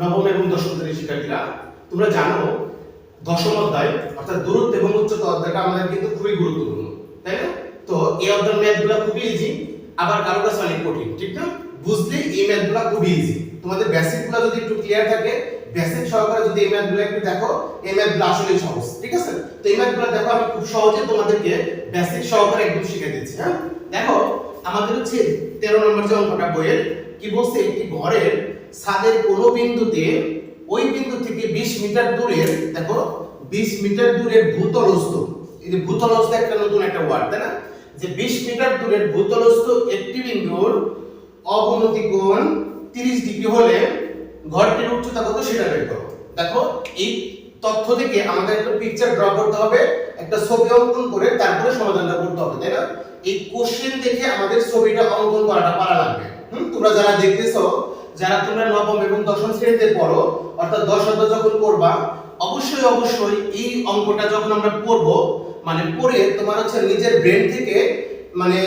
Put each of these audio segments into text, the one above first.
নবম এবং দশম শ্রেণির শিক্ষার্থীরা। তোমরা জানো, দশম অধ্যায়, অর্থাৎ দূরত্ব এবং উচ্চতা অধ্যায়টা আমাদের কিন্তু খুবই গুরুত্বপূর্ণ, তাই না? তো এই অধ্যায়ের ম্যাথগুলো খুবই ইজি আবার কারও কাছে অনেক কঠিন, ঠিক না? বুঝতে এই ম্যাথগুলো খুবই ইজি তোমাদের বেসিকগুলো যদি একটু ক্লিয়ার থাকে বেসিক সহকারে যদি এই ম্যাথগুলো একটু দেখো, এই ম্যাথগুলো আসলে সহজ, ঠিক আছে? তো এই ম্যাথগুলো দেখো, আমি খুব সহজে তোমাদেরকে বেসিক সহকারে একদম শিখিয়ে দিচ্ছি হ্যাঁ? দেখো, আমাদের হচ্ছে তেরো নম্বর যে অঙ্কটা বইয়ের, কি বলছে? একটি ঘরের ছাদের কোনো বিন্দুতে ওই বিন্দু থেকে 20 মিটার দূরে, দেখো 20 মিটার দূরের ভূতলস্থ। এই ভূতলস্থ একটা নতুন একটা ওয়ার্ড তাই না? যে 20 মিটার দূরের ভূতলস্থ একটি বিন্দুর অবনতি কোণ 30 ডিগ্রি হলে ঘরটির উচ্চতা কত সেটা বের করো। দেখো, এই তথ্য থেকে আমাদের একটা পিকচার ড্র করতে হবে, একটা ছবি অঙ্কন করে তারপরে সমাধানটা করতে হবে, তাই না? এই কোশ্চেন দেখে আমাদের ছবিটা অঙ্কন করাটা পারা লাগবে। হুম, তোমরা যারা দেখতেছো যারা তোমরা নবম এবং দশম শ্রেণীতে পড়ো, অর্থাৎ দশ অধ্যায় যখন পড়বা, অবশ্যই অবশ্যই এই অঙ্কটা যখন আমরা পড়ব মানে পড়ে তোমার হচ্ছে নিজের ব্রেন থেকে মানে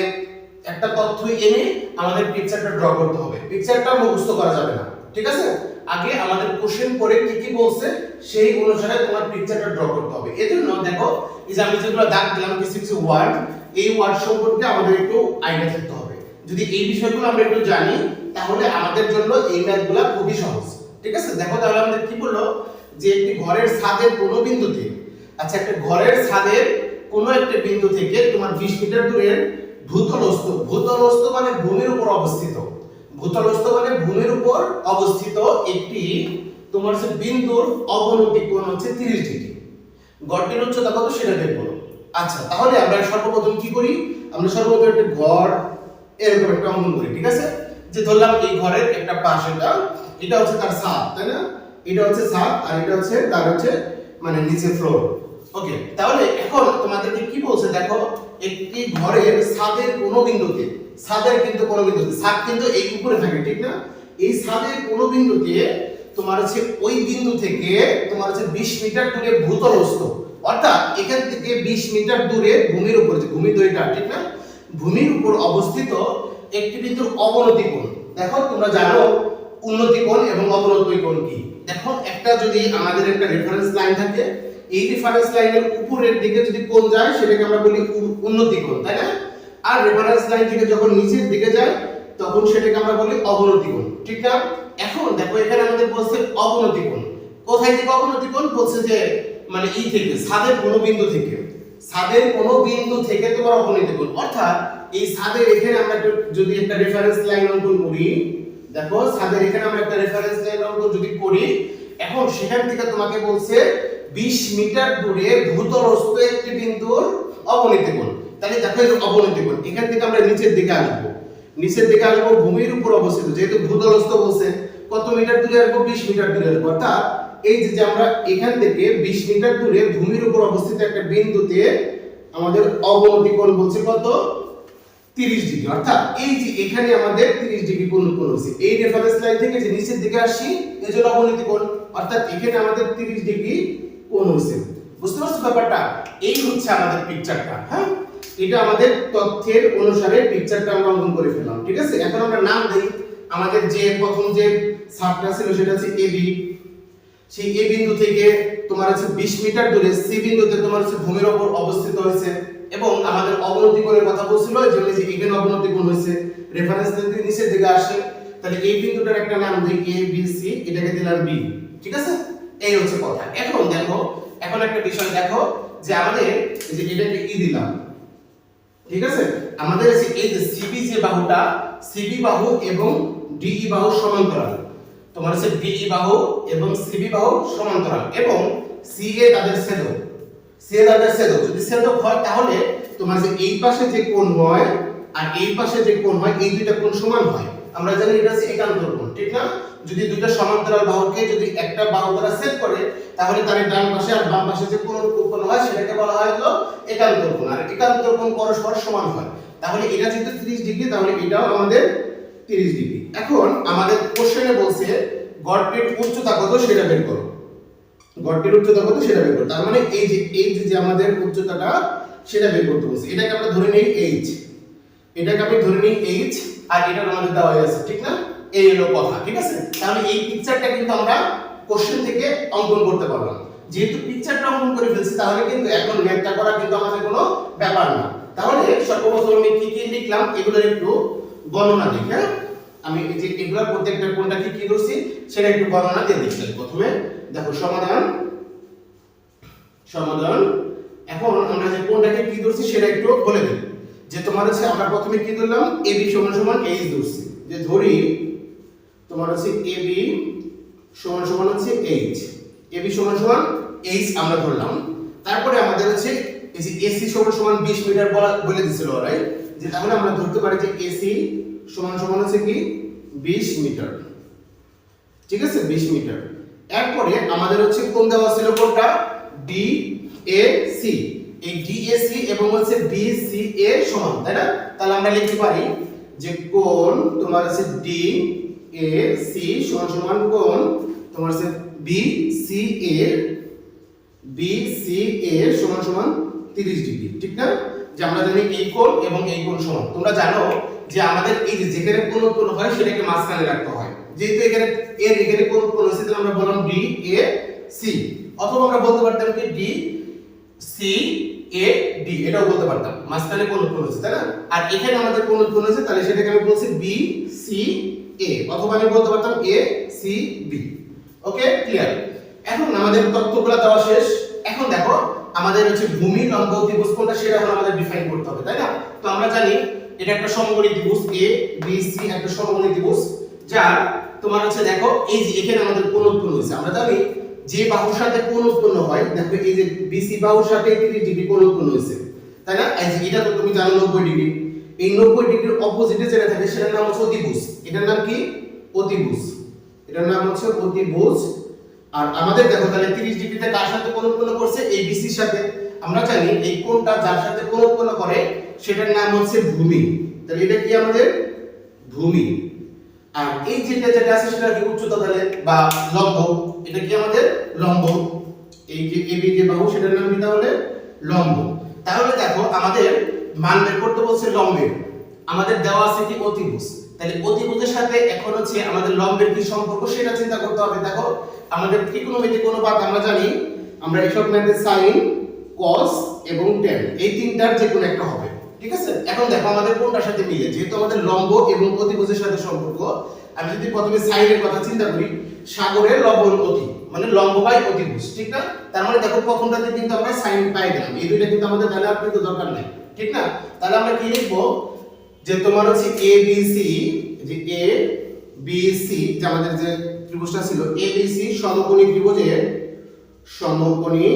একটা তথ্য এনে আমাদের পিকচারটা ড্র করতে হবে। পিকচারটা মুখস্থ করা যাবে না, ঠিক আছে? আগে আমাদের কোশ্চেন পড়ে কি কি বলছে, সেই অনুসারে তোমার পিকচারটা ড্র করতে হবে। এজন্য দেখো, এই যে আমি যেগুলো দাগ দিলাম, কিছু কিছু ওয়ার্ড এই ওয়ার্ড সম্পর্কে আমাদের একটু আইডিয়া থাকতে হবে। যদি এই বিষয়গুলো আমরা একটু জানি তাহলে আমাদের জন্য এই ম্যাথগুলো খুবই সহজ। ঠিক আছে? দেখো তাহলে আমাদের কি বলল? যে একটি ঘরের ছাদের কোনো বিন্দুতে আচ্ছা একটা ঘরের ছাদের কোনো একটা বিন্দু থেকে তোমার 20 মিটার দূরের ভূতলস্থ ভূতলস্থ মানে ভূমির উপর অবস্থিত। ভূতলস্থ মানে ভূমির উপর অবস্থিত একটি তোমার হচ্ছে বিন্দুর অবনতি কোণ হচ্ছে 30 ডিগ্রি। গড়টির উচ্চতা কত সেটা করো আচ্ছা তাহলে আমরা সর্বপ্রথম কি করি? আমরা সর্বপ্রথম একটা ঘর এরকম একটা অঙ্কন করি, ঠিক আছে? যে ধরলাম এই ঘরের একটা পাশ এটা এটা হচ্ছে তার ছাদ, তাই না? এটা হচ্ছে ছাদ আর এটা হচ্ছে তার হচ্ছে মানে নিচে ফ্লোর ওকে তাহলে এখন তোমাদেরকে কি বলছে দেখো, একটি ঘরের ছাদের কোনো বিন্দুতে, ছাদের কিন্তু কোনো বিন্দুতে, ছাদ কিন্তু এই উপরে থাকে, ঠিক না? এই ছাদের কোনো বিন্দুতে তোমার হচ্ছে ওই বিন্দু থেকে তোমার হচ্ছে 20 মিটার দূরে ভূতলস্থ অর্থাৎ এখান থেকে 20 মিটার দূরে ভূমির উপর, যে ভূমি দইটা ঠিক না? ভূমির উপর অবস্থিত একটি বিন্দুর অবনতি কোণ। দেখো, তোমরা জানো উন্নতি কোণ এবং অবনতি কোণ কি। দেখো, একটা যদি আমাদের একটা রেফারেন্স লাইন থাকে, এই রেফারেন্স লাইনের উপরের দিকে যদি কোণ যায়, সেটাকে আমরা বলি উন্নতি কোণ, তাই না? আর রেফারেন্স লাইন থেকে যখন নিচের দিকে যায়, তখন সেটাকে আমরা বলি অবনতি কোণ, ঠিক না? এখন দেখো, এখানে আমাদের বলছে অবনতি কোণ। কোথায় থেকে অবনতি কোণ? বলছে যে মানে এই থেকে, ছাদের কোনো বিন্দু থেকে। ছাদের কোনো বিন্দু থেকে তোমার অবনতি কোণ। অর্থাৎ এই ছাদের এখানে আমরা যদি একটা রেফারেন্স লাইন অঙ্কন করি, দেখো ছাদের এখানে আমরা একটা রেফারেন্স লাইন অঙ্কন যদি করি, এখন সেখান থেকে তোমাকে বলছে 20 মিটার দূরে ভূতলস্থ একটি বিন্দুর অবনতি কোণ তাহলে দেখো এই অবনতি কোণ এখান থেকে আমরা নিচের দিকে আসব। নিচের দিকে আসব, ভূমির উপর অবস্থিত, যেহেতু ভূতলস্থ বলছে, কত মিটার দূরে আসব? 20 মিটার দূরে আসব। অর্থাৎ এই যে আমরা এখান থেকে 20 মিটার দূরে ভূমির উপর অবস্থিত একটা বিন্দুতে আমাদের অবনতি কোণ বলছে কত? 30 ডিগ্রি। অর্থাৎ এই যে এখানে আমাদের 30 ডিগ্রি কোণ কোণ হচ্ছে এই রেফারেন্স লাইন থেকে যে নিচের দিকে আসছি এই জন্য অবনতি কোণ অর্থাৎ এখানে আমাদের 30 ডিগ্রি কোণ হচ্ছে বুঝতে পারছ ব্যাপারটা? এই হচ্ছে আমাদের পিকচারটা হ্যাঁ? এটা আমাদের তথ্যের অনুসারে পিকচারটা আমরা অঙ্কন করে ফেললাম, ঠিক আছে? এখন আমরা নাম দেই। আমাদের যে প্রথম যে সাবটা ছিল সেটা হচ্ছে এবি সেই এ বিন্দু থেকে তোমার হচ্ছে 20 মিটার দূরে সি বিন্দুতে তোমার হচ্ছে ভূমির উপর অবস্থিত হয়েছে। এবং আমাদের অবনতি কথা বলছিল যে ওই যে এখানে অবনতি হয়েছে রেফারেন্স যদি নিচের দিকে আসে, তাহলে এই বিন্দুটার একটা নাম দিই এ বি সি এটাকে দিলাম বি ঠিক আছে? এই হচ্ছে কথা। এখন দেখো, এখন একটা বিষয় দেখো, যে আমাদের এই যে এটাকে ই দিলাম, ঠিক আছে? আমাদের এই যে- সিবি যে বাহুটা সিবি বাহু এবং ডিই বাহু সমান্তরাল। তোমার হচ্ছে ডিই বাহু এবং সিবি বাহু সমান্তরাল এবং সিএ তাদের ছেদক সিএ তাদের ছেদক যদি ছেদক হয়, তাহলে তোমার যে এই পাশে যে কোণ হয় আর এই পাশে যে কোণ হয়, এই দুইটা কোণ সমান হয়। আমরা জানি এটা হচ্ছে একান্তর কোণ ঠিক না? যদি দুইটা সমান্তরাল বাহুকে যদি একটা বাহু দ্বারা ছেদ করে, তাহলে তার ডান পাশে আর বাম পাশে যে কোণ উৎপন্ন হয়, সেটাকে বলা হয় হলো একান্তর কোণ আর একান্তর কোণ পরস্পর সমান হয়। তাহলে এটা যেহেতু 30 ডিগ্রি, তাহলে এটাও আমাদের 30 ডিগ্রি। এখন আমাদের কোশ্চেনে বলছে গড়টির উচ্চতা কত, সেটা বের করো। গড়টির উচ্চতা কত, সেটা বের করো। তার মানে এই যে এই যে আমাদের উচ্চতাটা, সেটা বের করতে বলছে। এটাকে আমরা ধরে নিই h এটাকে আমি ধরে নিই h, আর এটা আমাদের দেওয়া হয়ে আছে, ঠিক না? এই হলো কথা, ঠিক আছে? তাহলে এই পিকচারটা কিন্তু আমরা কোশ্চেন থেকে অঙ্কন করতে পারলাম। যেহেতু পিকচারটা অঙ্কন করে ফেলছি, তাহলে কিন্তু এখন ম্যাথটা করা কিন্তু আমাদের কোনো ব্যাপার না। তাহলে সর্বপ্রথম আমি কি কি লিখলাম, এগুলোর একটু গণনা দিই হ্যাঁ? আমি এই যে এগুলোর প্রত্যেকটা কোনটা কি কি করছি সেটা একটু বর্ণনা দিয়ে দিচ্ছি প্রথমে দেখো, সমাধান সমাধান। এখন আমরা যে কোনটাকে কি ধরছি, সেটা একটু বলে দিই। যে তোমার হচ্ছে, আমরা প্রথমে কি ধরলাম, এ বি সমান সমান এইচ ধরছি। যে ধরি, তোমার হচ্ছে এ বি সমান সমান হচ্ছে এইচ। এ বি সমান সমান এইচ আমরা ধরলাম। তারপরে আমাদের হচ্ছে, এই যে এসি সমান সমান 20 মিটার বলা বলে দিছিল রাইট যে তাহলে আমরা ধরতে পারি যে এসি সমান সমান হচ্ছে কি? 20 মিটার। ঠিক আছে? 20 মিটার। এরপরে আমাদের হচ্ছে কোন দেওয়া ছিল কোনটা ডি এ সি এই ডি এ সি এবং হচ্ছে বি সি এ সমান, তাই না? তাহলে আমরা লিখতে পারি যে কোন তোমার হচ্ছে ডি এ সি সমান সমান কোন? তোমার হচ্ছে B C A B C A সমান সমান 30 ডিগ্রি। ঠিক না? যে আমরা জানি এই কোণ এবং এই কোণ সমান। তোমরা জানো যে আমাদের এই যে যেখানে কোণ উৎপন্ন হয়, সেটাকে মাঝখানে রাখতে হয়। যেহেতু এখানে এর এখানে কোন উৎপন্ন হয়েছে, তাহলে আমরা বললাম ডি এ সি অথবা আমরা বলতে পারতাম কি ডি সি এ ডি এটাও বলতে পারতাম। মাঝখানে কোন উৎপন্ন হয়েছে, তাই না? আর এখানে আমাদের কোণ উৎপন্ন হয়েছে, তাহলে সেটাকে আমি বলছি বি সি এ অথবা আমি বলতে পারতাম A C B okay clear এখন আমাদের তত্ত্বগুলো দেওয়া শেষ। এখন দেখো, আমাদের হচ্ছে ভূমি লম্ব ত্রিভুজ কোনটা, সেটা এখন আমাদের ডিফাইন করতে হবে, তাই না? তো আমরা জানি এটা একটা সমকোণী ত্রিভুজ এ বি সি একটা সমকোণী ত্রিভুজ, যার তোমার হচ্ছে দেখো, এই যে এখানে আমাদের কোণ উৎপন্ন হয়েছে। আমরা জানি যে বাহুর সাথে কোণ উৎপন্ন হয়, দেখো এই যে বিসি বাহুর সাথে 30 ডিগ্রি কোণ উৎপন্ন হয়েছে। তাই না? এই যে এটা তো তুমি জানো 90 ডিগ্রি। এই 90 ডিগ্রির অপোজিটে যেটা থাকে, সেটার নাম হচ্ছে অতিভুজ। এটার নাম কি? অতিভুজ। এটার নাম হচ্ছে অতিভুজ। আর আমাদের দেখো তাহলে 30 ডিগ্রিতে কার সাথে কোণ উৎপন্ন করছে? এই বিসির সাথে। আমরা জানি এই কোণটা যার সাথে কোণ উৎপন্ন করে, সেটার নাম হচ্ছে ভূমি। তাহলে এটা কি আমাদের? ভূমি। আর এই যেটা যেটা আছে সেটা কি উচ্চতা তাহলে? বা লম্ব। এটা কি আমাদের? লম্ব। এই যে এবি যে বাহু, সেটার নাম কি তাহলে? লম্ব। তাহলে দেখো, আমাদের মান বের করতে বলছে লম্বের। আমাদের দেওয়া আছে কি অতিভুজ। তাহলে অতিভুজের সাথে এখন হচ্ছে আমাদের লম্বের কি সম্পর্ক, সেটা চিন্তা করতে হবে। দেখো, আমাদের ত্রিকোণমিতিক অনুপাত আমরা জানি, আমরা এসব ম্যাথে সাইন কস এবং ট্যান এই তিনটার যে কোনো একটা হবে, ঠিক আছে? এখন দেখো আমাদের কোনটার সাথে মিলে, যেহেতু আমাদের লম্ব এবং অতিভুজের সাথে সম্পর্ক, আমি যদি প্রথমে সাইনের কথা চিন্তা করি, সাগরের লবণ অতি মানে লম্ব বাই অতিভুজ, ঠিক না? তার মানে দেখো প্রথমটাতে কিন্তু আমরা সাইন পাই গেলাম, এই দুইটা কিন্তু আমাদের তাহলে আর কিন্তু দরকার নাই, ঠিক না? তাহলে আমরা কি লিখব? যে তোমার হচ্ছে এ বি সি যে এ বি সি যে আমাদের যে ত্রিভুজটা ছিল এ বি সি সমকোণী ত্রিভুজের সমকোণী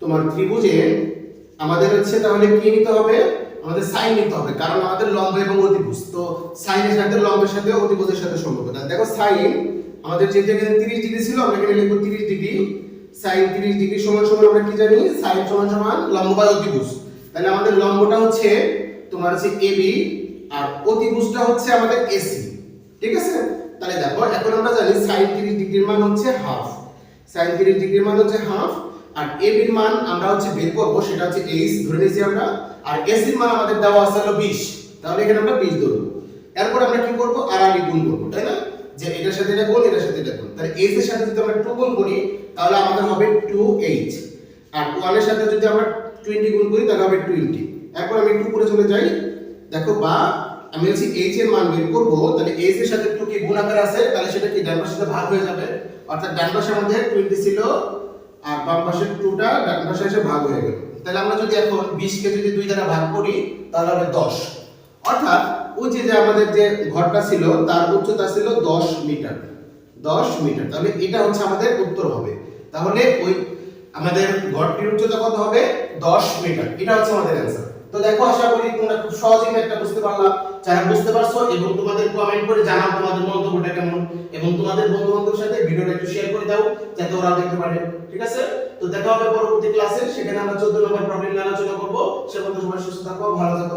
তোমার ত্রিভুজে আমাদের হচ্ছে তাহলে কি নিতে হবে? আমাদের সাইন নিতে হবে, কারণ আমাদের লম্ব এবং অতিভুজ। তো সাইনের সাথে লম্বের সাথে অতিভুজের সাথে সম্পর্ক। দেখো সাইন, আমাদের যেহেতু এখানে 30 ডিগ্রি ছিল, আমরা এখানে লিখব 30 ডিগ্রি। সাইন 30 ডিগ্রি সমান সমান আমরা কি জানি? সাইন সমান সমান লম্ব বাই অতিভুজ। তাহলে আমাদের লম্বটা হচ্ছে তোমার হচ্ছে এবি আর অতিভুজটা হচ্ছে আমাদের এসি ঠিক আছে? তাহলে দেখো, এখন আমরা জানি সাইন 30 ডিগ্রির মান হচ্ছে হাফ। সাইন 30 ডিগ্রির মান হচ্ছে হাফ আর এ বির মান আমরা হচ্ছে বের করব, সেটা হচ্ছে এইচ ধরে নিয়েছি আমরা। আর এস এর মান আমাদের দেওয়া আছে হলো 20 তাহলে এখানে আমরা 20 ধরব। এরপর আমরা কি করব? আর আর গুণ করব, তাই না? যে এটার সাথে এটা গুণ, এটার সাথে এটা গুণ। তাহলে এইচ এর সাথে যদি আমরা 2 গুণ করি, তাহলে আমাদের হবে 2h আর 1 এর সাথে যদি আমরা 20 গুণ করি, তাহলে হবে 20 এরপর আমি একটু উপরে চলে যাই। দেখো বা, আমি হচ্ছে এইচ এর মান বের করব, তাহলে এইচ এর সাথে 2 কি গুণ আকারে আছে? তাহলে সেটা কি ডান পাশের সাথে ভাগ হয়ে যাবে? অর্থাৎ ডান পাশে আমাদের 20 ছিল আর বাম পাশের টুটা ডান পাশে এসে ভাগ হয়ে গেল। তাহলে আমরা যদি এখন 20 কে যদি 2 দ্বারা ভাগ করি, তাহলে হবে 10 অর্থাৎ ওই যে আমাদের যে ঘরটা ছিল, তার উচ্চতা ছিল 10 মিটার। 10 মিটার। তাহলে এটা হচ্ছে আমাদের উত্তর হবে। তাহলে ওই আমাদের ঘরটির উচ্চতা কত হবে? 10 মিটার। এটা হচ্ছে আমাদের অ্যানসার তো দেখো, আশা করি তোমরা খুব সহজেই একটা বুঝতে পারলা। যারা বুঝতে পারছ এবং তোমাদের কমেন্ট করে জানাও তোমাদের মন্তব্যটা কেমন। এবং তোমাদের বন্ধু বান্ধবের সাথে ভিডিওটা একটু শেয়ার করে দাও, যাতে ওরা দেখতে পারে। ঠিক আছে? তো দেখা হবে পরবর্তী ক্লাসে সেখানে আমরা 14 নম্বর প্রবলেম নিয়ে আলোচনা করব। সে পর্যন্ত সবাই সুস্থ থাকব ভালো থাকব।